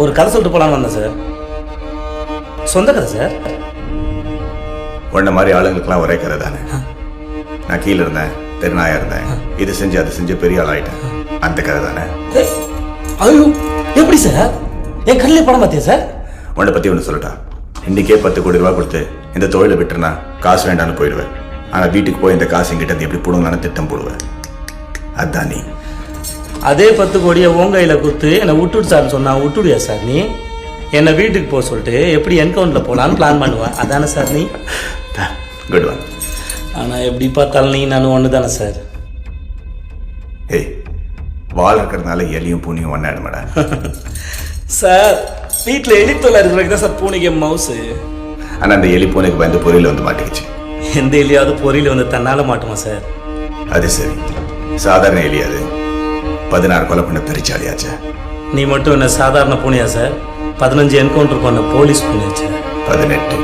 ஒரு கதை சொல்லிட்டு போலான்னு வந்தேன் சார் சொந்த கதை சார் உன்ன மாதிரி ஆளுங்களுக்கெல்லாம் ஒரே கதை தானே? நான் கீழே இருந்தேன் தெருநாயா இருந்தேன். இது செஞ்சு அது செஞ்சு பெரிய ஆள் ஆயிட்டேன். அந்த கதை தானே? ஐயோ எப்படி சார் என் கண்ணிலே படம் பார்த்தியா சார் உன்னை பத்தி ஒன்று சொல்லட்டா? இன்னைக்கே பத்து கோடி ரூபாய் கொடுத்து இந்த தொழிலை விட்டுருனா காசு வேண்டாம்னு போயிடுவேன். ஆனா வீட்டுக்கு போய் இந்த காசு எங்கிட்ட எப்படி போடுங்கன்னு திட்டம் போடுவேன். அதான் நீ. அதே பத்து கோடியை உன் கையில் கொடுத்து என்னை விட்டுடு சார்னு சொன்னா விட்டுடுயா சார் நீ? என்னை வீட்டுக்கு போக சொல்லிட்டு எப்படி என்கவுண்டில் போகலான்னு பிளான் பண்ணுவேன் அதானே சார் நீ? குட் ஒன் ஆனால் எப்படி பார்த்தாலும் நீ நானும் ஒன்று தானே சார்? ஏய் வால் இருக்கிறதுனால எலியும் பூனியும் ஒன்னாயிடுமாடா சார் வீட்டில் எலித்தொலை இருக்கிறதுக்கு தான் சார் பூனைக்கு மவுஸு ஆனா அந்த எலி பூனைக்கு பயந்து பொரியல வந்து மாட்டிக்கிச்சு. எந்த எலியாவது பொறியில் வந்து தன்னால் மாட்டுமா சார்? அது சரி. சாதாரண எலி அது. பதினாறு கொலை பண்ண பெரிச்சாலியாச்சே நீ மட்டும் என்ன சாதாரண பூனையா சார்? பதினஞ்சு என்கவுண்டர் பண்ண போலீஸ் பூனையா சார்? பதினெட்டு.